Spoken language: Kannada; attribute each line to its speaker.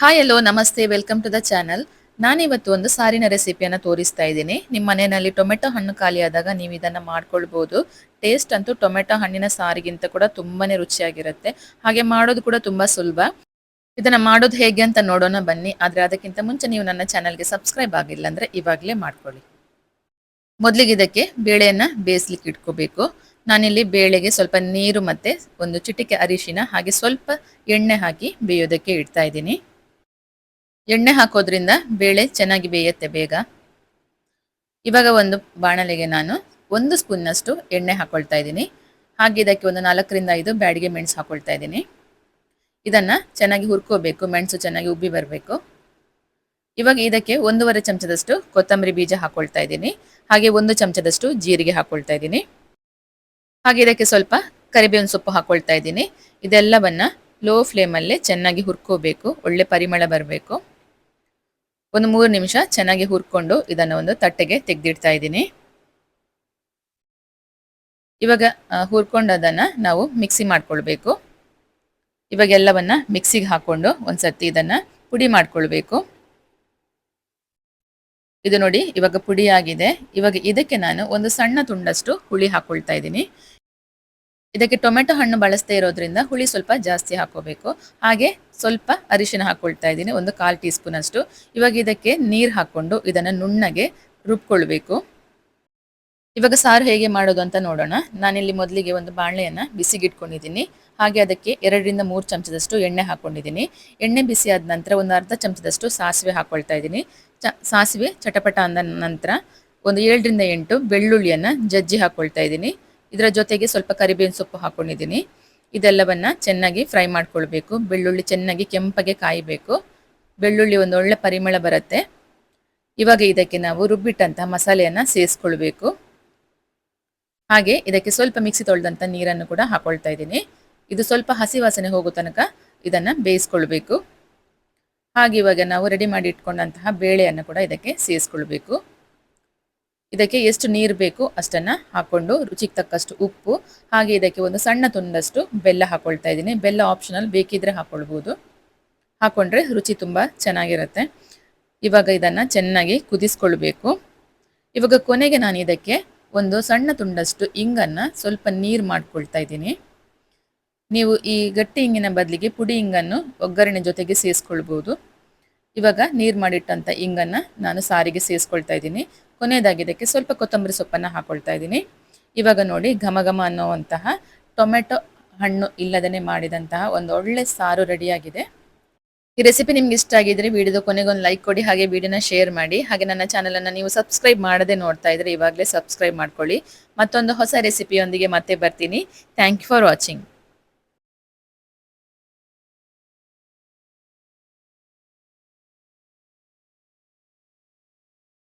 Speaker 1: ಹಾಯ್ ಎಲ್ಲೋ ನಮಸ್ತೆ ವೆಲ್ಕಮ್ ಟು ದ ಚಾನಲ್ ನಾನಿವತ್ತು ಒಂದು ಸಾರಿನ ರೆಸಿಪಿಯನ್ನು ತೋರಿಸ್ತಾ ಇದ್ದೀನಿ. ನಿಮ್ಮ ಮನೆಯಲ್ಲಿ ಟೊಮೆಟೊ ಹಣ್ಣು ಖಾಲಿಯಾದಾಗ ನೀವು ಇದನ್ನು ಮಾಡ್ಕೊಳ್ಬೋದು. ಟೇಸ್ಟ್ ಅಂತೂ ಟೊಮೆಟೊ ಹಣ್ಣಿನ ಸಾರಿಗಿಂತ ಕೂಡ ತುಂಬಾ ರುಚಿಯಾಗಿರುತ್ತೆ. ಹಾಗೆ ಮಾಡೋದು ಕೂಡ ತುಂಬ ಸುಲಭ. ಇದನ್ನು ಮಾಡೋದು ಹೇಗೆ ಅಂತ ನೋಡೋಣ ಬನ್ನಿ. ಆದರೆ ಅದಕ್ಕಿಂತ ಮುಂಚೆ ನೀವು ನನ್ನ ಚಾನಲ್ಗೆ ಸಬ್ಸ್ಕ್ರೈಬ್ ಆಗಿಲ್ಲ ಅಂದರೆ ಇವಾಗಲೇ ಮಾಡ್ಕೊಳ್ಳಿ. ಮೊದಲಿಗೆ ಇದಕ್ಕೆ ಬೇಳೆಯನ್ನು ಬೇಯಿಸ್ಲಿಕ್ಕೆ ಇಟ್ಕೋಬೇಕು. ನಾನಿಲ್ಲಿ ಬೇಳೆಗೆ ಸ್ವಲ್ಪ ನೀರು ಮತ್ತು ಒಂದು ಚಿಟಿಕೆ ಅರಿಶಿನ ಹಾಗೆ ಸ್ವಲ್ಪ ಎಣ್ಣೆ ಹಾಕಿ ಬೇಯೋದಕ್ಕೆ ಇಡ್ತಾ ಇದ್ದೀನಿ. ಎಣ್ಣೆ ಹಾಕೋದ್ರಿಂದ ಬೇಳೆ ಚೆನ್ನಾಗಿ ಬೇಯುತ್ತೆ ಬೇಗ. ಇವಾಗ ಒಂದು ಬಾಣಲೆಗೆ ನಾನು ಒಂದು ಸ್ಪೂನ್ನಷ್ಟು ಎಣ್ಣೆ ಹಾಕೊಳ್ತಾ ಇದ್ದೀನಿ. ಹಾಗೆ ಇದಕ್ಕೆ ಒಂದು ನಾಲ್ಕರಿಂದ ಐದು ಬ್ಯಾಡಿಗೆ ಮೆಣಸು ಹಾಕೊಳ್ತಾ ಇದ್ದೀನಿ. ಇದನ್ನು ಚೆನ್ನಾಗಿ ಹುರ್ಕೋಬೇಕು, ಮೆಣಸು ಚೆನ್ನಾಗಿ ಉಬ್ಬಿ ಬರಬೇಕು. ಇವಾಗ ಇದಕ್ಕೆ ಒಂದೂವರೆ ಚಮಚದಷ್ಟು ಕೊತ್ತಂಬರಿ ಬೀಜ ಹಾಕೊಳ್ತಾ ಇದ್ದೀನಿ. ಹಾಗೆ ಒಂದು ಚಮಚದಷ್ಟು ಜೀರಿಗೆ ಹಾಕೊಳ್ತಾ ಇದ್ದೀನಿ. ಹಾಗೆ ಇದಕ್ಕೆ ಸ್ವಲ್ಪ ಕರಿಬೇವಿನ ಸೊಪ್ಪು ಹಾಕೊಳ್ತಾ ಇದ್ದೀನಿ. ಇದೆಲ್ಲವನ್ನ ಲೋ ಫ್ಲೇಮಲ್ಲೇ ಚೆನ್ನಾಗಿ ಹುರ್ಕೋಬೇಕು, ಒಳ್ಳೆ ಪರಿಮಳ ಬರಬೇಕು. ಒಂದು ಮೂರು ನಿಮಿಷ ಚೆನ್ನಾಗಿ ಹುರ್ಕೊಂಡು ಇದನ್ನು ಒಂದು ತಟ್ಟೆಗೆ ತೆಗೆದಿಡ್ತಾ ಇದ್ದೀನಿ. ಇವಾಗ ಹುರ್ಕೊಂಡದನ್ನ ನಾವು ಮಿಕ್ಸಿ ಮಾಡ್ಕೊಳ್ಬೇಕು. ಇವಾಗ ಎಲ್ಲವನ್ನ ಮಿಕ್ಸಿಗೆ ಹಾಕೊಂಡು ಸರ್ತಿ ಇದನ್ನ ಪುಡಿ ಮಾಡ್ಕೊಳ್ಬೇಕು. ಇದು ನೋಡಿ ಇವಾಗ ಪುಡಿಯಾಗಿದೆ ಇವಾಗ ಇದಕ್ಕೆ ನಾನು ಒಂದು ಸಣ್ಣ ತುಂಡಷ್ಟು ಹುಳಿ ಹಾಕೊಳ್ತಾ ಇದ್ದೀನಿ. ಇದಕ್ಕೆ ಟೊಮೆಟೊ ಹಣ್ಣು ಬಳಸ್ತಾ ಇರೋದ್ರಿಂದ ಹುಳಿ ಸ್ವಲ್ಪ ಜಾಸ್ತಿ ಹಾಕೋಬೇಕು. ಹಾಗೆ ಸ್ವಲ್ಪ ಅರಿಶಿನ ಹಾಕೊಳ್ತಾ ಇದ್ದೀನಿ, ಒಂದು ಕಾಲು ಟೀ ಸ್ಪೂನ್ ಅಷ್ಟು ಇವಾಗ ಇದಕ್ಕೆ ನೀರು ಹಾಕ್ಕೊಂಡು ಇದನ್ನು ನುಣ್ಣಗೆ ರುಬ್ಕೊಳ್ಬೇಕು. ಇವಾಗ ಸಾರು ಹೇಗೆ ಮಾಡೋದು ಅಂತ ನೋಡೋಣ. ನಾನಿಲ್ಲಿ ಮೊದಲಿಗೆ ಒಂದು ಬಾಣಲೆಯನ್ನು ಬಿಸಿಗಿಟ್ಕೊಂಡಿದ್ದೀನಿ. ಹಾಗೆ ಅದಕ್ಕೆ ಎರಡರಿಂದ ಮೂರು ಚಮಚದಷ್ಟು ಎಣ್ಣೆ ಹಾಕೊಂಡಿದ್ದೀನಿ. ಎಣ್ಣೆ ಬಿಸಿ ಆದ ನಂತರ ಒಂದು ಅರ್ಧ ಚಮಚದಷ್ಟು ಸಾಸಿವೆ ಹಾಕ್ಕೊಳ್ತಾ ಇದ್ದೀನಿ. ಚ, ಸಾಸಿವೆ ಚಟಪಟ ಅಂದ ನಂತರ ಒಂದು ಏಳರಿಂದ ಎಂಟು ಬೆಳ್ಳುಳ್ಳಿಯನ್ನು ಜಜ್ಜಿ ಹಾಕ್ಕೊಳ್ತಾ ಇದ್ದೀನಿ. ಇದರ ಜೊತೆಗೆ ಸ್ವಲ್ಪ ಕರಿಬೇವಿನ ಸೊಪ್ಪು ಹಾಕೊಂಡಿದ್ದೀನಿ. ಇದೆಲ್ಲವನ್ನ ಚೆನ್ನಾಗಿ ಫ್ರೈ ಮಾಡ್ಕೊಳ್ಬೇಕು. ಬೆಳ್ಳುಳ್ಳಿ ಚೆನ್ನಾಗಿ ಕೆಂಪಗೆ ಕಾಯಬೇಕು. ಬೆಳ್ಳುಳ್ಳಿ ಒಂದು ಒಳ್ಳೆ ಪರಿಮಳ ಬರುತ್ತೆ. ಇವಾಗ ಇದಕ್ಕೆ ನಾವು ರುಬ್ಬಿಟ್ಟಂತಹ ಮಸಾಲೆಯನ್ನು ಸೇರಿಸ್ಕೊಳ್ಬೇಕು. ಹಾಗೆ ಇದಕ್ಕೆ ಸ್ವಲ್ಪ ಮಿಕ್ಸಿ ತೊಳೆದಂಥ ನೀರನ್ನು ಕೂಡ ಹಾಕೊಳ್ತಾ ಇದ್ದೀನಿ. ಇದು ಸ್ವಲ್ಪ ಹಸಿ ವಾಸನೆ ಹೋಗೋ ತನಕ ಇದನ್ನ ಬೇಯಿಸ್ಕೊಳ್ಬೇಕು. ಹಾಗೆ ಇವಾಗ ನಾವು ರೆಡಿ ಮಾಡಿ ಇಟ್ಕೊಂಡಂತಹ ಬೇಳೆಯನ್ನು ಕೂಡ ಇದಕ್ಕೆ ಸೇರಿಸ್ಕೊಳ್ಬೇಕು. ಇದಕ್ಕೆ ಎಷ್ಟು ನೀರು ಬೇಕು ಅಷ್ಟನ್ನು ಹಾಕೊಂಡು ರುಚಿಗೆ ತಕ್ಕಷ್ಟು ಉಪ್ಪು, ಹಾಗೆ ಇದಕ್ಕೆ ಒಂದು ಸಣ್ಣ ತುಂಡಷ್ಟು ಬೆಲ್ಲ ಹಾಕ್ಕೊಳ್ತಾ ಇದ್ದೀನಿ. ಬೆಲ್ಲ ಆಪ್ಷನಲ್ ಬೇಕಿದ್ರೆ ಹಾಕ್ಕೊಳ್ಬೋದು ಹಾಕೊಂಡ್ರೆ ರುಚಿ ತುಂಬ ಚೆನ್ನಾಗಿರುತ್ತೆ. ಇವಾಗ ಇದನ್ನು ಚೆನ್ನಾಗಿ ಕುದಿಸ್ಕೊಳ್ಬೇಕು. ಇವಾಗ ಕೊನೆಗೆ ನಾನು ಇದಕ್ಕೆ ಒಂದು ಸಣ್ಣ ತುಂಡಷ್ಟು ಇಂಗನ್ನು ಸ್ವಲ್ಪ ನೀರು ಮಾಡ್ಕೊಳ್ತಾ ಇದ್ದೀನಿ. ನೀವು ಈ ಗಟ್ಟಿ ಇಂಗಿನ ಬದಲಿಗೆ ಪುಡಿ ಇಂಗನ್ನು ಒಗ್ಗರಣೆ ಜೊತೆಗೆ ಸೇರಿಸ್ಕೊಳ್ಬೋದು. ಇವಾಗ ನೀರು ಮಾಡಿಟ್ಟಂಥ ಇಂಗನ್ನ ನಾನು ಸಾರಿಗೆ ಸೇರಿಸ್ಕೊಳ್ತಾ ಇದ್ದೀನಿ. ಕೊನೆಯದಾಗಿ ಇದಕ್ಕೆ ಸ್ವಲ್ಪ ಕೊತ್ತಂಬರಿ ಸೊಪ್ಪನ್ನು ಹಾಕೊಳ್ತಾ ಇದ್ದೀನಿ. ಇವಾಗ ನೋಡಿ ಘಮ ಘಮ ಅನ್ನೋವಂತಹ ಟೊಮೆಟೊ ಹಣ್ಣು ಇಲ್ಲದೇ ಮಾಡಿದಂತಹ ಒಂದು ಒಳ್ಳೆ ಸಾರು ರೆಡಿಯಾಗಿದೆ. ಈ ರೆಸಿಪಿ ನಿಮ್ಗೆ ಇಷ್ಟ ಆಗಿದ್ರೆ ವಿಡಿಯೋದ ಕೊನೆಗೊಂದು ಲೈಕ್ ಕೊಡಿ, ಹಾಗೆ ವಿಡಿಯೋನ ಶೇರ್ ಮಾಡಿ, ಹಾಗೆ ನನ್ನ ಚಾನಲನ್ನು ನೀವು ಸಬ್ಸ್ಕ್ರೈಬ್ ಮಾಡದೆ ನೋಡ್ತಾ ಇದ್ರೆ ಇವಾಗಲೇ ಸಬ್ಸ್ಕ್ರೈಬ್ ಮಾಡ್ಕೊಳ್ಳಿ. ಮತ್ತೊಂದು ಹೊಸ ರೆಸಿಪಿಯೊಂದಿಗೆ ಮತ್ತೆ ಬರ್ತೀನಿ. Thank you for watching